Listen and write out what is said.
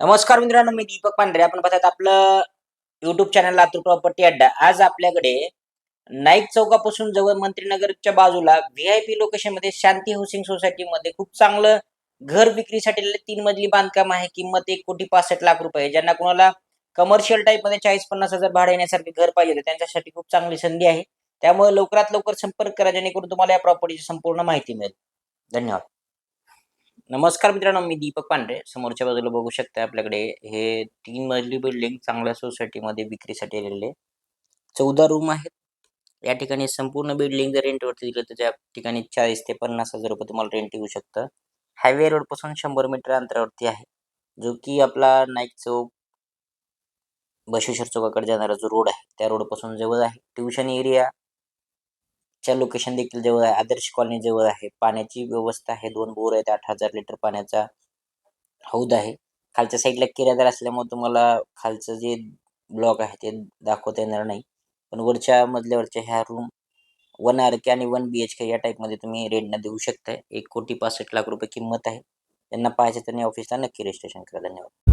नमस्कार मित्रांनो मी दीपक पांढरे. आपण पाहतात आपलं युट्यूब चॅनल लातूर प्रॉपर्टी अड्डा. आज आपल्याकडे नाईक चौकापासून जवळ मंत्रीनगरच्या बाजूला व्हीआयपी लोकेशनमध्ये शांती हाऊसिंग सोसायटी मध्ये खूप चांगलं घर विक्रीसाठी तीन मजली बांधकाम आहे. किंमत एक कोटी पासष्ट लाख रुपये. ज्यांना कोणाला कमर्शियल टाईपमध्ये चाळीस पन्नास हजार भाडे येण्यासारखे घर पाहिजे होते, त्यांच्यासाठी खूप चांगली संधी आहे. त्यामुळे लवकरात लवकर संपर्क करा जेणेकरून तुम्हाला या प्रॉपर्टीची संपूर्ण माहिती मिळेल. धन्यवाद. नमस्कार मित्रांनो मी दीपक पांढरे. समोरच्या बाजूला बघू शकता आपल्याकडे. हे तीन मजली बिल्डिंग चांगल्या सोसायटीमध्ये विक्रीसाठी आलेले. चौदा रूम आहेत. या ठिकाणी संपूर्ण बिल्डिंग जर रेंटवरती दिलं तर त्या ठिकाणी चाळीस ते पन्नास हजार रुपये तुम्हाला रेंट येऊ शकतं. हायवे रोडपासून शंभर मीटर अंतरावरती आहे. जो की आपला नाईक चौक बशेश्वर चौकाकडे जाणारा जो रोड आहे त्या रोडपासून जवळ आहे. ट्युशन एरिया च्या लोकेशन देखील जवळ आहे. आदर्श कॉलनी जवळ आहे. पाण्याची व्यवस्था आहे. दोन बोर आहेत. आठ हजार लिटर पाण्याचा हौद आहे. खालच्या साईडला किरायदार असल्यामुळे तुम्हाला खालचं जे ब्लॉक आहे ते दाखवता येणार नाही. पण वरच्या मजल्यावरच्या ह्या रूम वन आर के आणि वन बी एच के या टाईपमध्ये तुम्ही रेंटनं देऊ शकताय. एक कोटी पासष्ट लाख रुपये किंमत आहे. त्यांना पाहायचं त्यांनी ऑफिसला नक्की रजिस्ट्रेशन करा. धन्यवाद.